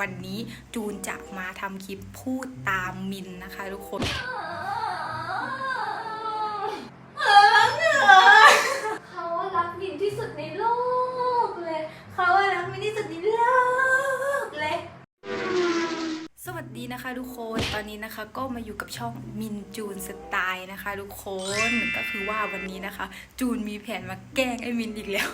วันนี้จูนจะมาทำคลิปพูดตามมินนะคะทุกคน ดีนะคะทุกคนตอนนี้นะคะก็มาอยู่กับช่องมินจูนสไตล์นะคะทุกคนก็คือว่าวันนี้นะคะ จูนมีแผนมาแกล้งไอ้มินอีกแล้ว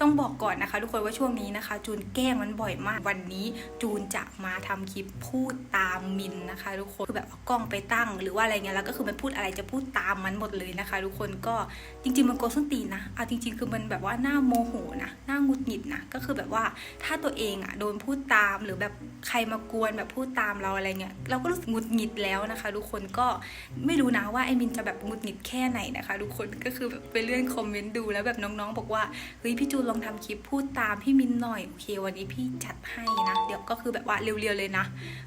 ต้องบอกก่อนนะคะ ทุกคนว่าช่วงนี้นะคะ จูนแกล้งมันบ่อยมากวันนี้ จูนจะมาทำคลิปพูดตามมินนะคะ ทุกคนคือแบบเอากล้องไปตั้ง หรือว่าอะไรเงี้ยแล้วก็คือมันพูดอะไรจะพูดตามมันหมดเลยนะคะ ทุกคนก็จริง ๆ มันโกนส้นตีนนะเอาจริง ๆ คือมันแบบว่าหน้าโมโหนะหน้าหงุดหงิดนะก็คือแบบว่าถ้าตัวเองอะโดนพูดตามหรือแบบใครมากวนแบบพูดตามเราอะไรเงี้ยเราก็รู้สึกหงุดหงิดแล้วนะคะ ทุกคนก็ไม่รู้นะว่าไอ้มินจะแบบหงุดหงิดแค่ไหนนะคะ ทุกคนก็คือไปเลื่อนคอมเมนต์ดูแล้วแบบน้องๆ บอกว่าเฮ้ยพี่จูนลองทำคลิปพูดตามพี่มินหน่อยโอเควันนี้พี่จัดให้นะเดี๋ยวก็คือแบบว่าเร็วๆเลยนะ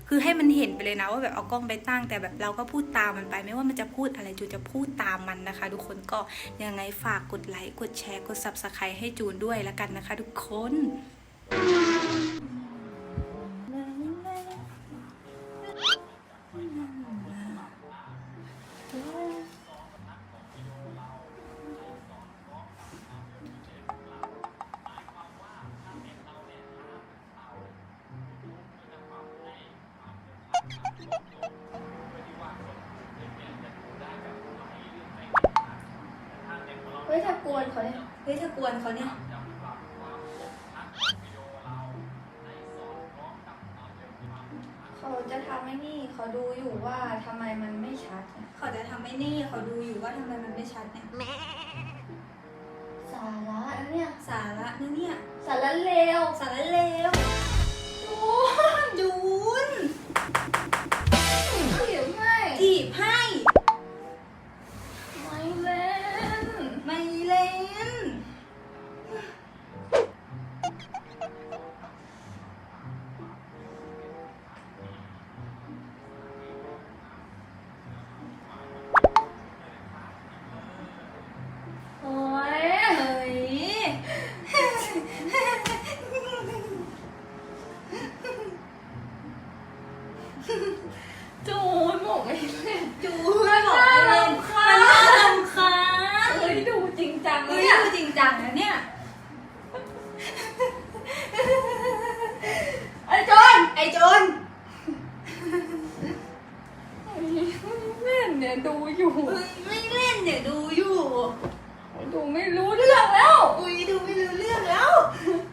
คือให้มันเห็นไปเลยนะว่าแบบเอากล้องไปตั้งแต่แบบเราก็พูดตามมันไป ไม่ว่ามันจะพูดอะไรจูนจะพูดตามมันนะคะ ทุกคนก็ยังไงฝากกดไลค์กดแชร์กด subscribe ให้จูนด้วยแล้วกันนะคะ ทุกคน กวนเขาเนี่ยเฮ้ยถ้ากวนเขาเนี่ยเขาจะทำให้นี่เขาดูอยู่ว่าทำไมมันไม่ชัดเนี่ยเขาจะทำให้นี่เขาดูอยู่ว่าทำไมมันไม่ชัดเนี่ยสาระนะเนี่ยสาระนะเนี่ยสาระเลวสาระเลวจูนเอยู่เฮ้ยไม่เล่นเดี๋ยวดูอยู่ดูไม่รู้เรื่องแล้ว อุ้ยดูไม่รู้เรื่องแล้ว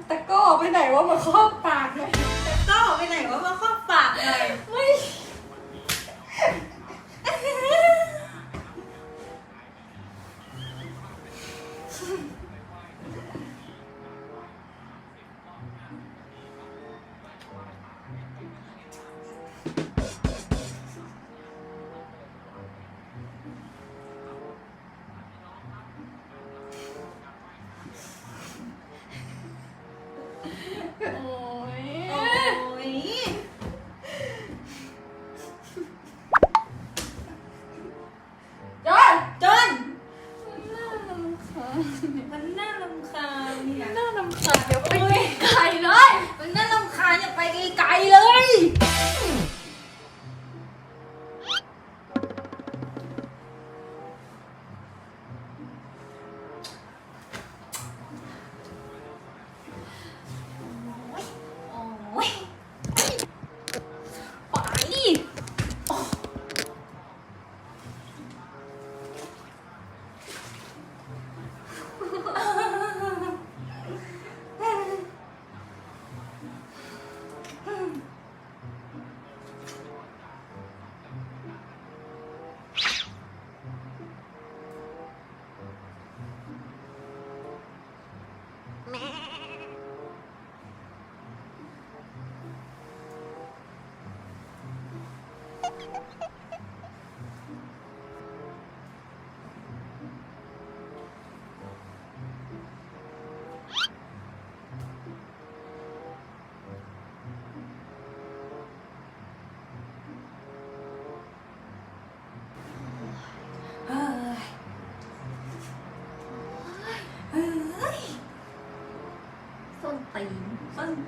ตะกร้อไปไหนว่ามาครอบ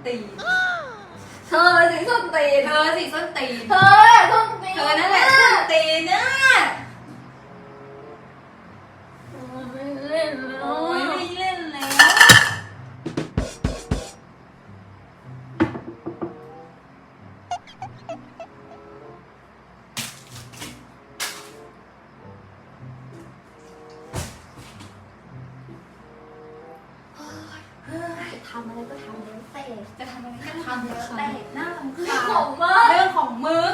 ตีเธอสิส้นตีเธอสิส้นตีเธอส้นตีเธอนั่นแหละส้ ทำอะไรก็ทำเล้วแต่จะทำอะไรก็ทำเล้วแต่น้ารำงเรื่องของมึง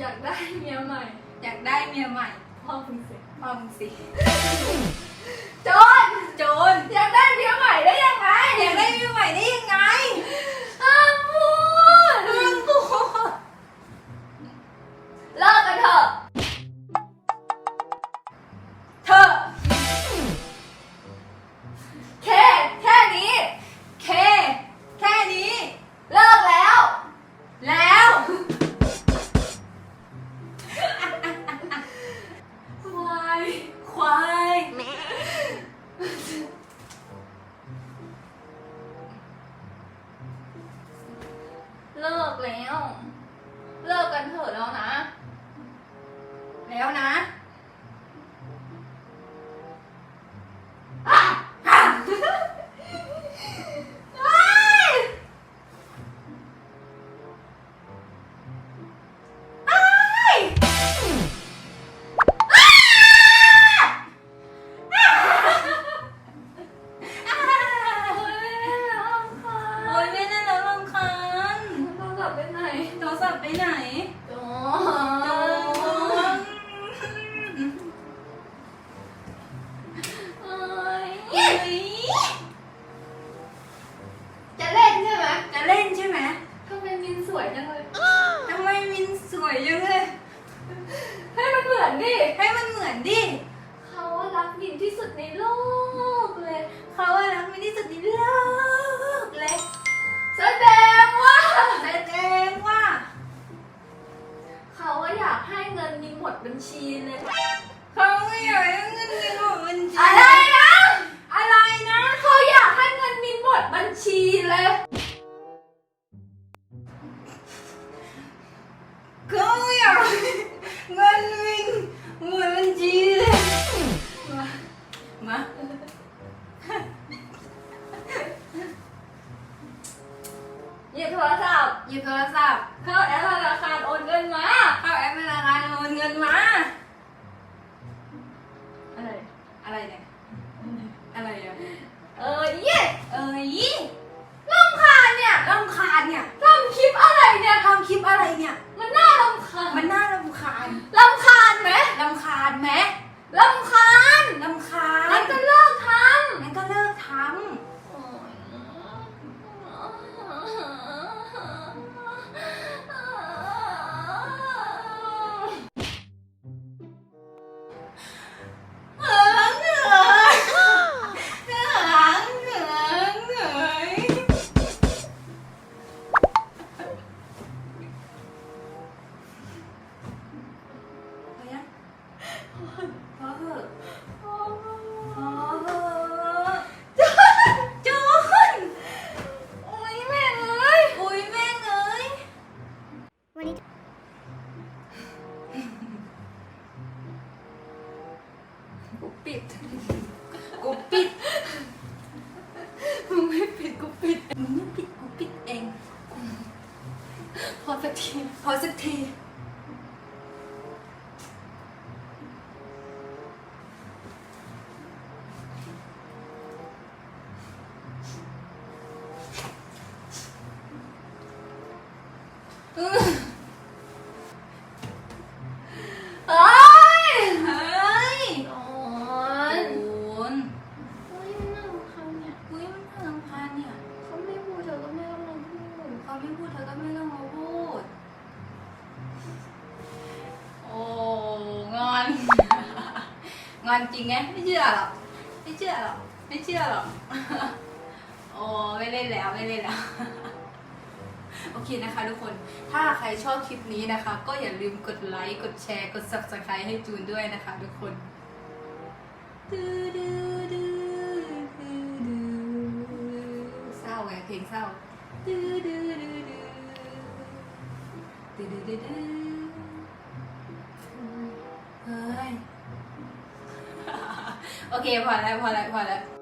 อยากได้เมียใหม่ อยากได้เมียใหม่พ่อคุณสิพ่อมึงสิโจนโจนอยากได้เมียใหม่ได้ยังไงอยากได้เมียใหม่ได้ยังไง แล้ว เลิกกันเถอะแล้วนะ กูปิด มึงไม่ปิดกูปิด มึงไม่ปิดกูปิดเอง พอสักที พอสักที อือ งอนจริงไงไม่เชื่อหรอกไม่เชื่อหรอกไม่เชื่อหรอกโอ้ไม่เล่นแล้วไม่เล่นแล้วโอเคนะคะทุกคน ถ้าใครชอบคลิปนี้นะคะ ก็อย่าลืมกดไลค์ กดแชร์ กด subscribe ให้จูนด้วยนะคะทุกคนดูดูดูดูดูเศร้าไงเพลงเศร้าดูดูดูดูดูดูดู เคพอแล้วพอแล้วพอแล้ว